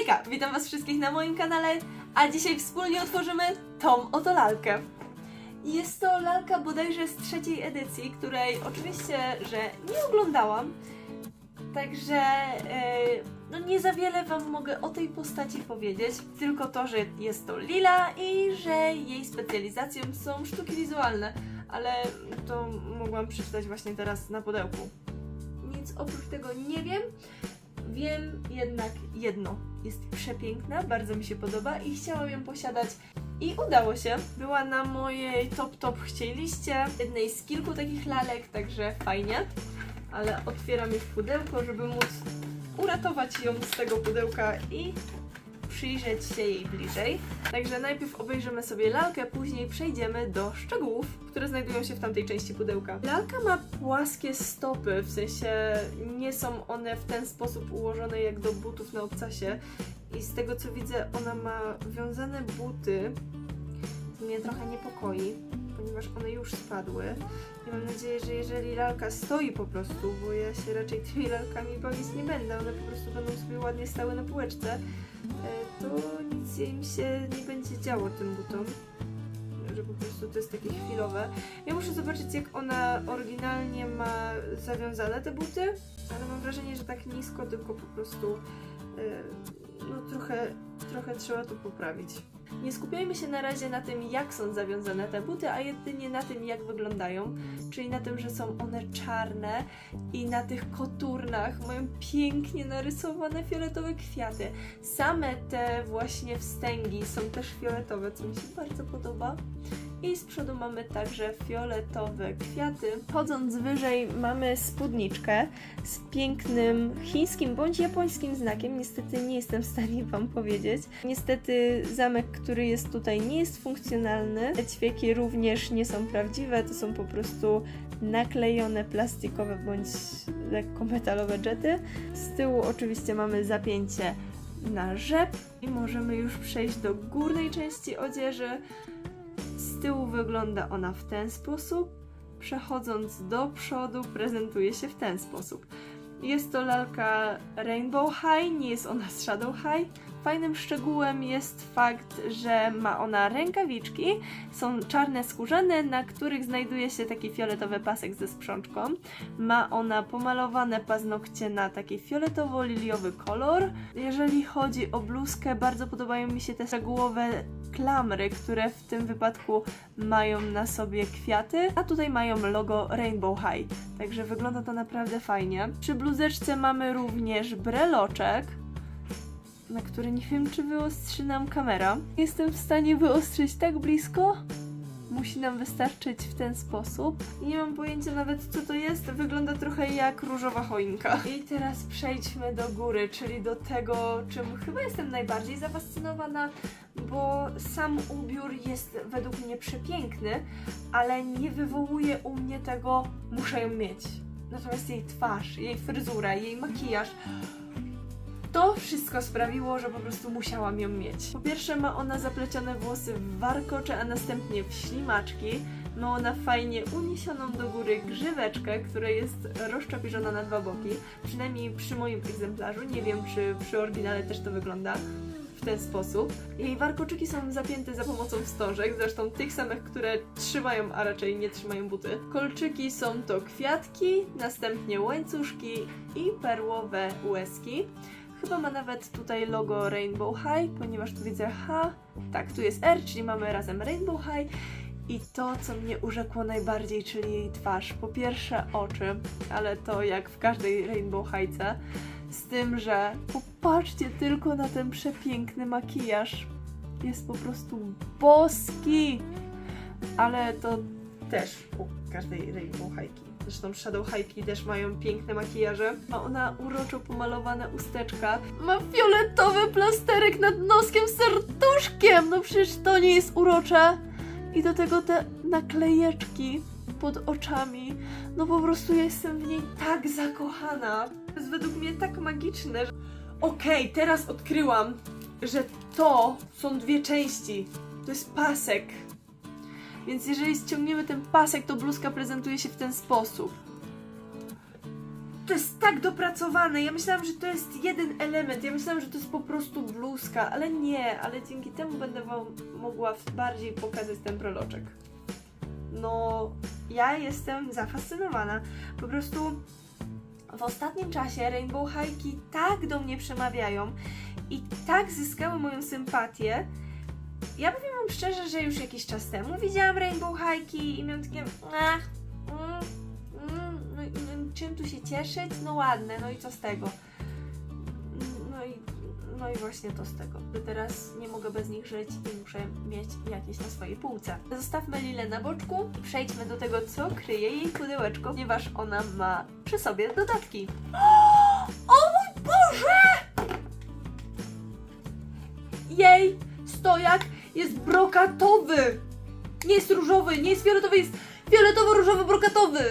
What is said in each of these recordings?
Hejka! Witam Was wszystkich na moim kanale, a dzisiaj wspólnie otworzymy tą oto lalkę. Jest to lalka bodajże z trzeciej edycji, której oczywiście, że nie oglądałam, także e, no nie za wiele Wam mogę o tej postaci powiedzieć, tylko to, że jest to lila i że jej specjalizacją są sztuki wizualne, ale to mogłam przeczytać właśnie teraz na pudełku. Nic oprócz tego nie wiem. Wiem jednak jedno. Jest przepiękna, bardzo mi się podoba i chciałam ją posiadać. I udało się. Była na mojej top top chcieliście. Jednej z kilku takich lalek, także fajnie. Ale otwieram już pudełko, żeby móc uratować ją z tego pudełka i przyjrzeć się jej bliżej. Także najpierw obejrzymy sobie lalkę, później przejdziemy do szczegółów, które znajdują się w tamtej części pudełka. Lalka ma płaskie stopy, w sensie nie są one w ten sposób ułożone jak do butów na obcasie. I z tego co widzę, ona ma wiązane buty. To mnie trochę niepokoi, ponieważ one już spadły. I mam nadzieję, że jeżeli lalka stoi po prostu, bo ja się raczej tymi lalkami bawić nie będę, one po prostu będą sobie ładnie stały na półeczce, e, to nic im się nie będzie działo tym butom. Że po prostu to jest takie chwilowe. Ja muszę zobaczyć, jak ona oryginalnie ma zawiązane te buty, ale mam wrażenie, że tak nisko, tylko po prostu e, no trochę, trochę trzeba to poprawić. Nie skupiajmy się na razie na tym, jak są zawiązane te buty, a jedynie na tym, jak wyglądają, czyli na tym, że są one czarne i na tych koturnach mają pięknie narysowane fioletowe kwiaty. Same te właśnie wstęgi są też fioletowe, co mi się bardzo podoba. I z przodu mamy także fioletowe kwiaty. Chodząc wyżej mamy spódniczkę z pięknym chińskim bądź japońskim znakiem. Niestety nie jestem w stanie Wam powiedzieć. Niestety zamek, który jest tutaj nie jest funkcjonalny. Te ćwieki również nie są prawdziwe, to są po prostu naklejone plastikowe bądź lekko metalowe jety. Z tyłu oczywiście mamy zapięcie na rzep i możemy już przejść do górnej części odzieży. Tyłu wygląda ona w ten sposób. Przechodząc do przodu, prezentuje się w ten sposób. Jest to lalka Rainbow High, nie jest ona z Shadow High. Fajnym szczegółem jest fakt, że ma ona rękawiczki, są czarne skórzane, na których znajduje się taki fioletowy pasek ze sprzączką. Ma ona pomalowane paznokcie na taki fioletowo-liliowy kolor. Jeżeli chodzi o bluzkę, bardzo podobają mi się te szczegółowe klamry, które w tym wypadku mają na sobie kwiaty, a tutaj mają logo Rainbow High. Także wygląda to naprawdę fajnie. Przy bluzeczce mamy również breloczek, na który nie wiem, czy wyostrzy nam kamera. Jestem w stanie wyostrzyć tak blisko. Musi nam wystarczyć w ten sposób. Nie mam pojęcia nawet, co to jest. Wygląda trochę jak różowa choinka. I teraz przejdźmy do góry, czyli do tego, czym chyba jestem najbardziej zafascynowana, bo sam ubiór jest według mnie przepiękny, ale nie wywołuje u mnie tego, muszę ją mieć. Natomiast jej twarz, jej fryzura, jej makijaż, to wszystko sprawiło, że po prostu musiałam ją mieć. Po pierwsze ma ona zaplecione włosy w warkocze, a następnie w ślimaczki. Ma ona fajnie uniesioną do góry grzyweczkę, która jest rozczapiżona na dwa boki. Przynajmniej przy moim egzemplarzu. Nie wiem, czy przy oryginale też to wygląda w ten sposób. Jej warkoczyki są zapięte za pomocą wstążek, zresztą tych samych, które trzymają, a raczej nie trzymają buty. Kolczyki są to kwiatki, następnie łańcuszki i perłowe łezki. Chyba ma nawet tutaj logo Rainbow High, ponieważ tu widzę H. Tak, tu jest R, czyli mamy razem Rainbow High. I to, co mnie urzekło najbardziej, czyli jej twarz. Po pierwsze oczy, ale to jak w każdej Rainbow Highce. Z tym, że popatrzcie tylko na ten przepiękny makijaż. Jest po prostu boski. Ale to też u każdej Rainbow Highki. Zresztą Shadow Highki też mają piękne makijaże. Ma ona uroczo pomalowane usteczka. Ma fioletowy plasterek nad noskiem serduszkiem! No przecież to nie jest urocze. I do tego te naklejeczki pod oczami. No po prostu jestem w niej tak zakochana. To jest według mnie tak magiczne. że- Okej, teraz odkryłam, że to są dwie części. To jest pasek. Więc jeżeli ściągniemy ten pasek, to bluzka prezentuje się w ten sposób. to jest tak dopracowane. Ja myślałam, że to jest jeden element. Ja myślałam, że to jest po prostu bluzka, ale nie, ale dzięki temu będę Wam mogła bardziej pokazać ten proloczek. No, ja jestem zafascynowana. Po prostu w ostatnim czasie Rainbow Hajki tak do mnie przemawiają i tak zyskały moją sympatię. Ja powiem Wam szczerze, że już jakiś czas temu widziałam Rainbow Hajki i miałam takie ach, mm, mm, no, no, czym tu się cieszyć? No ładne, no i co z tego? No i, no i właśnie to z tego, teraz nie mogę bez nich żyć i muszę mieć jakieś na swojej półce. Zostawmy Lilę na boczku przejdźmy do tego, co kryje jej pudełeczko, ponieważ ona ma przy sobie dodatki. O mój Boże! Jej, stojak jest brokatowy! Nie jest różowy, nie jest fioletowy, jest fioletowo-różowo-brokatowy!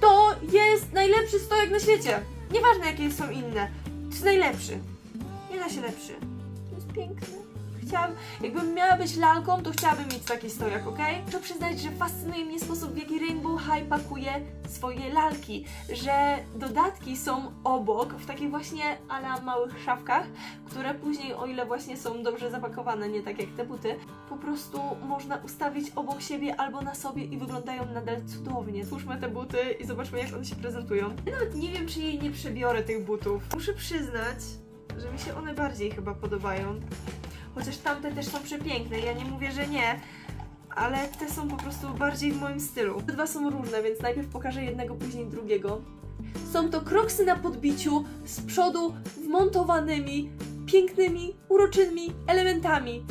To jest najlepszy stojak na świecie! Nieważne jakie są inne, to jest najlepszy. Nie da się lepszy. To jest piękny. Chciałam, jakbym miała być lalką, to chciałabym mieć taki stojak, ok? Muszę przyznać, że fascynuje mnie sposób, w jaki Rainbow High pakuje swoje lalki, że dodatki są obok, w takich właśnie ala małych szafkach, które później, o ile właśnie są dobrze zapakowane, nie tak jak te buty, po prostu można ustawić obok siebie albo na sobie i wyglądają nadal cudownie. Spójrzmy te buty i zobaczmy, jak one się prezentują. Ja nawet nie wiem, czy jej nie przebiorę tych butów. Muszę przyznać, że mi się one bardziej chyba podobają. Chociaż tamte też są przepiękne, ja nie mówię, że nie, ale te są po prostu bardziej w moim stylu. Te dwa są różne, więc najpierw pokażę jednego, później drugiego. Są to kroksy na podbiciu, z przodu wmontowanymi, pięknymi, uroczymi elementami.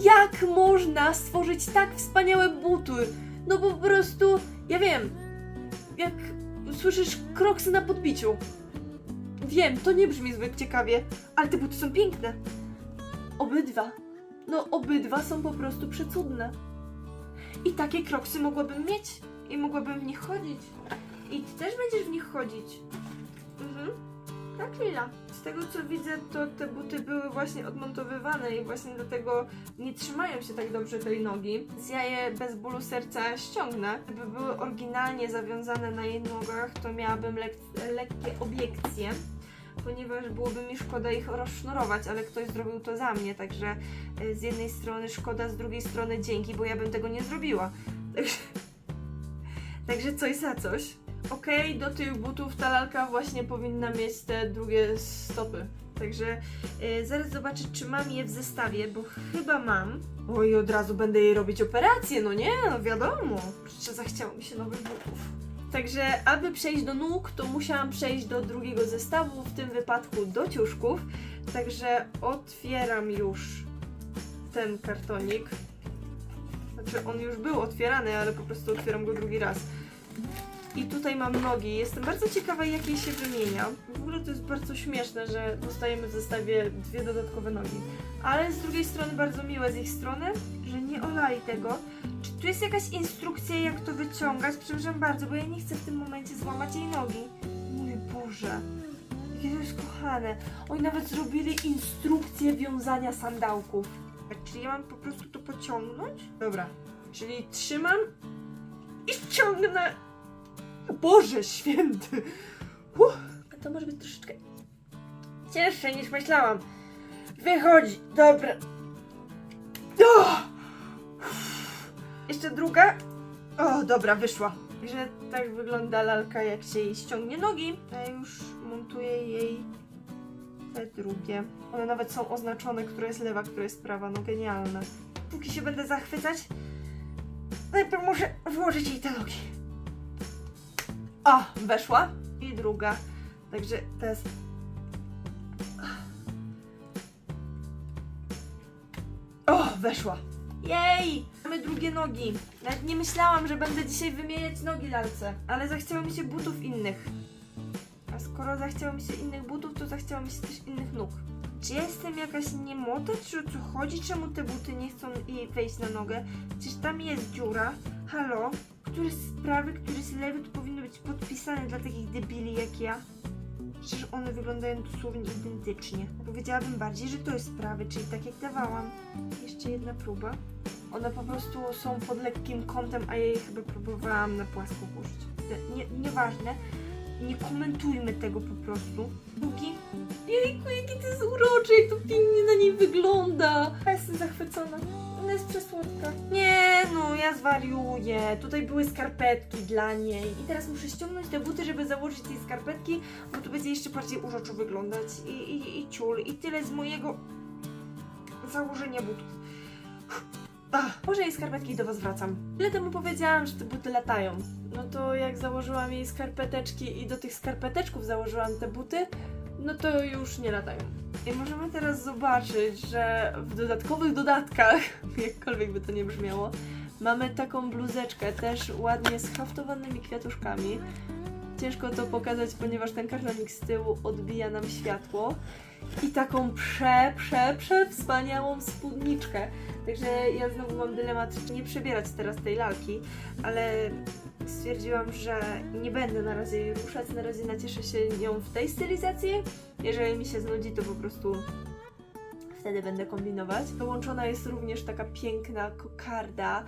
Jak można stworzyć tak wspaniałe buty? No po prostu, ja wiem, jak słyszysz kroksy na podbiciu. Wiem, to nie brzmi zbyt ciekawie, ale te buty są piękne. Obydwa. No, obydwa są po prostu przecudne. I takie kroksy mogłabym mieć. I mogłabym w nich chodzić. I ty też będziesz w nich chodzić. Mhm. Tak, Lila. Z tego co widzę, to te buty były właśnie odmontowywane i właśnie dlatego nie trzymają się tak dobrze tej nogi. Więc ja je bez bólu serca ściągnę. Gdyby były oryginalnie zawiązane na jej nogach, to miałabym lek- lekkie obiekcje ponieważ byłoby mi szkoda ich rozsznurować, ale ktoś zrobił to za mnie, także y, z jednej strony szkoda, z drugiej strony dzięki, bo ja bym tego nie zrobiła. Także, także coś za coś. Okej, do tych butów ta lalka właśnie powinna mieć te drugie stopy. Także y, zaraz zobaczę, czy mam je w zestawie, bo chyba mam. Oj, od razu będę jej robić operację, no nie, no wiadomo. Przecież zachciało mi się nowych butów. Także, aby przejść do nóg, to musiałam przejść do drugiego zestawu, w tym wypadku do ciuszków. Także otwieram już ten kartonik. Znaczy, on już był otwierany, ale po prostu otwieram go drugi raz. I tutaj mam nogi. Jestem bardzo ciekawa, jakie się wymienia. W ogóle to jest bardzo śmieszne, że dostajemy w zestawie dwie dodatkowe nogi. Ale z drugiej strony bardzo miłe z ich strony, że nie olali tego. Czy tu jest jakaś instrukcja, jak to wyciągać? Przepraszam bardzo, bo ja nie chcę w tym momencie złamać jej nogi. Mój Boże, jakie to jest kochane. Oni nawet zrobili instrukcję wiązania sandałków. Tak, czyli ja mam po prostu to pociągnąć? Dobra, czyli trzymam i ciągnę. Boże święty! A to może być troszeczkę cięższe niż myślałam. Wychodzi, dobra. O! Jeszcze druga. O, dobra, wyszła. Także tak wygląda lalka, jak się jej ściągnie nogi. Ja już montuję jej te drugie. One nawet są oznaczone, która jest lewa, która jest prawa. No genialne. Póki się będę zachwycać, najpierw muszę włożyć jej te nogi. O, weszła. I druga. Także teraz O, weszła. Jej! Mamy drugie nogi. Nawet nie myślałam, że będę dzisiaj wymieniać nogi lalce, ale zachciało mi się butów innych. A skoro zachciało mi się innych butów, to zachciało mi się też innych nóg. Czy jestem jakaś niemota, czy o co chodzi? Czemu te buty nie chcą jej wejść na nogę? Przecież tam jest dziura. Halo? Który z prawy, który z lewy to powinno być podpisane dla takich debili jak ja. Przecież one wyglądają dosłownie identycznie. Powiedziałabym bardziej, że to jest prawy, czyli tak jak dawałam. Jeszcze jedna próba. One po prostu są pod lekkim kątem, a ja je chyba próbowałam na płasko włożyć. Nie, nieważne. nie komentujmy tego po prostu. Bugi, jejku, jaki to jest uroczy, jak to pięknie na niej wygląda. Ja jestem zachwycona. Ona jest przesłodka. Nie, ja zwariuję. Tutaj były skarpetki dla niej. I teraz muszę ściągnąć te buty, żeby założyć tej skarpetki, bo tu będzie jeszcze bardziej uroczo wyglądać. I, i, i ciul. I tyle z mojego założenia butów. Może jej skarpetki do was wracam. Ile temu powiedziałam, że te buty latają? No to jak założyłam jej skarpeteczki i do tych skarpeteczków założyłam te buty, no to już nie latają. I możemy teraz zobaczyć, że w dodatkowych dodatkach, jakkolwiek by to nie brzmiało, mamy taką bluzeczkę też ładnie z haftowanymi kwiatuszkami. Ciężko to pokazać, ponieważ ten kartonik z tyłu odbija nam światło. I taką prze, prze, prze wspaniałą spódniczkę. Także ja znowu mam dylemat, czy nie przebierać teraz tej lalki, ale stwierdziłam, że nie będę na razie jej ruszać, na razie nacieszę się nią w tej stylizacji. Jeżeli mi się znudzi, to po prostu wtedy będę kombinować. Dołączona jest również taka piękna kokarda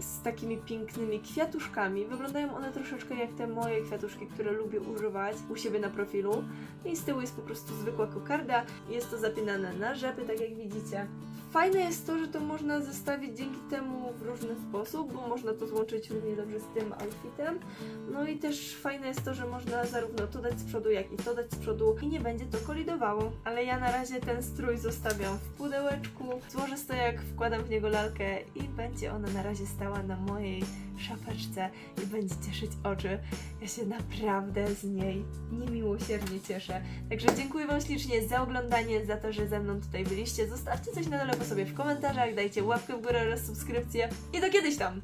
z takimi pięknymi kwiatuszkami. Wyglądają one troszeczkę jak te moje kwiatuszki, które lubię używać u siebie na profilu. I z tyłu jest po prostu zwykła kokarda. Jest to zapinane na rzepy, tak jak widzicie. Fajne jest to, że to można zestawić dzięki temu w różny sposób, bo można to złączyć równie dobrze z tym outfitem. No i też fajne jest to, że można zarówno to dać z przodu, jak i to dać z przodu i nie będzie to kolidowało. Ale ja na razie ten strój zostawiam w pudełeczku, złożę stojak, wkładam w niego lalkę i będzie ona na razie stała na mojej szapeczce i będzie cieszyć oczy. Ja się naprawdę z niej niemiłosiernie cieszę. Także dziękuję Wam ślicznie za oglądanie, za to, że ze mną tutaj byliście. Zostawcie coś na dole sobie w komentarzach, dajcie łapkę w górę oraz subskrypcję i do kiedyś tam!